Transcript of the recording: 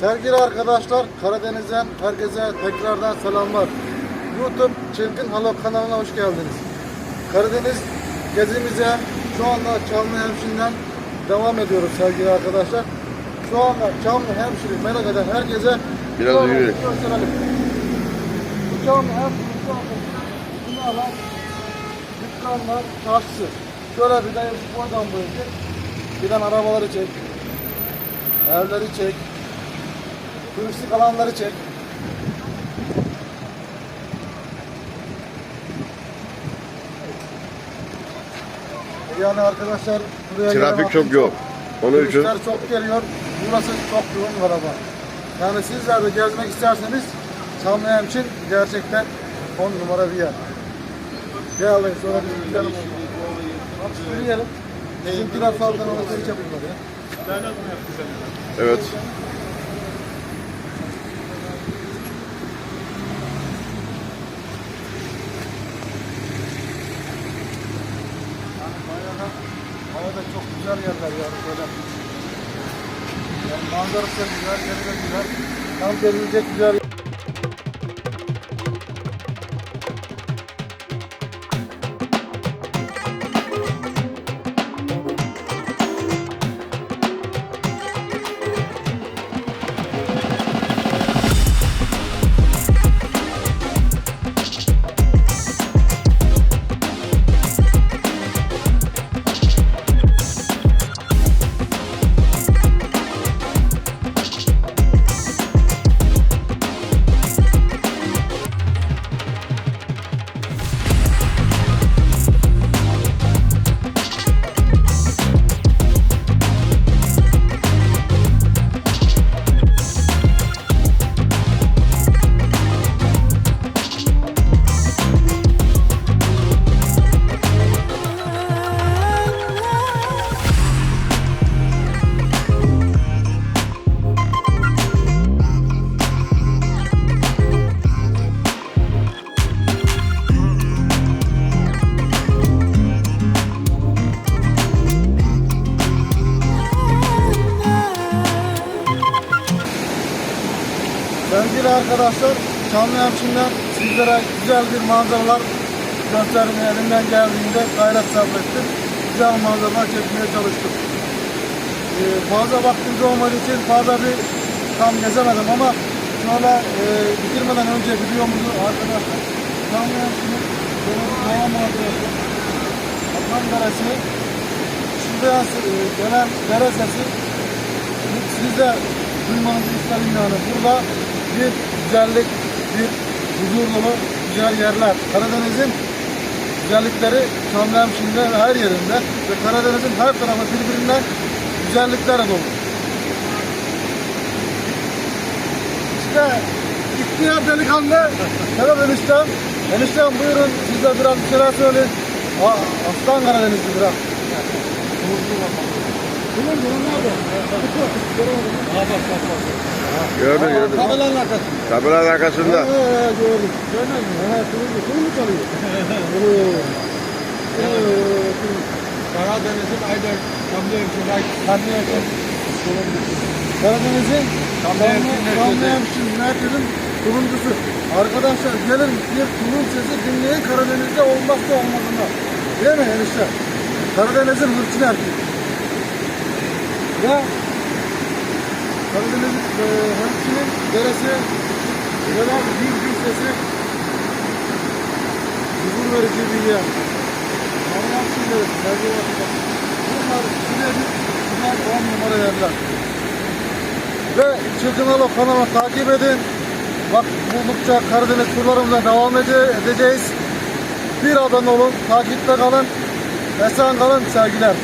Sevgili arkadaşlar, Karadeniz'den herkese tekrardan selamlar. YouTube Çılgın Halo kanalına hoş geldiniz. Karadeniz gezimize şu anda Çamlı Hemşin'den devam ediyoruz sevgili arkadaşlar. Şu anda Çamlı Hemşin'i merak eden herkese Biraz yürüyelim. gösterelim. Bu Çamlı Hemşin'i şu anda binalar, dükkanlar, çarşısı. Şöyle bir de buradan böyle giden arabaları çek. Evleri çek. Turistik alanları çek. Yani arkadaşlar buraya Trafik çok yok. Onun için Turistler çok geliyor. Burası çok yoğun araba. Yani sizler de gezmek isterseniz Çamlıhemşin için gerçekten 10 numara bir yer. Gelin sonra biz gidelim. Yürüyelim. Bizimkiler sağdan alışveriş yapıyorlar ya. evet. Güzel yerler yani böyle. Yani manzarası güzel, yeri de güzel. Tam gezilecek güzel Sevgili arkadaşlar, Çamlıhemşin'den sizlere güzel bir manzaralar göstermeye elimden geldiğinde gayret sarf ettim. Güzel manzaralar çekmeye çalıştım. Ee, fazla vaktimiz olmadığı için fazla bir tam gezemedim ama şöyle e, bitirmeden önce videomuzu arkadaşlar Çamlıhemşin'in doğa manzarası, Atlan Deresi, şurada e, gelen dere sesi siz duymanızı isterim yani. Burada bir güzellik, bir huzur dolu güzel yerler. Karadeniz'in güzellikleri Çamlıhemşin'de ve her yerinde ve Karadeniz'in her tarafı birbirinden güzelliklerle dolu. İşte ihtiyar delikanlı. Merhaba eniştem. Eniştem buyurun siz de biraz bir şeyler söyleyin. Aa, Aslan Karadenizli biraz. Bunun bunun nerede? Aa bak bak bak. Gördün gördün. Kabelanın arkasında. Kameranın arkasında. He he gördüm. Görmedin mi? He turuncu. Turuncu mu çalıyor? Oo. Oo. Karadeniz'in. Karadeniz'in merkezi. Çamlıhemşin merkezin turuncusu. Arkadaşlar gelin bir turun sesi dinleyin Karadeniz'de olmazsa olmazında. Değil mi enişte? Karadeniz'in hırçın erkeği. Ve Karadeniz'in e, hırçının deresi Neler bir sesi huzur verici bir yer. Allah'ım şimdi sevgili arkadaşlar. Bunlar bir güzel on numara yerler. Ve Çılgınalı kanalı takip edin. Bak buldukça Karadeniz turlarımıza devam ede- edeceğiz. Bir abone olun, takipte kalın. Esen kalın sevgiler.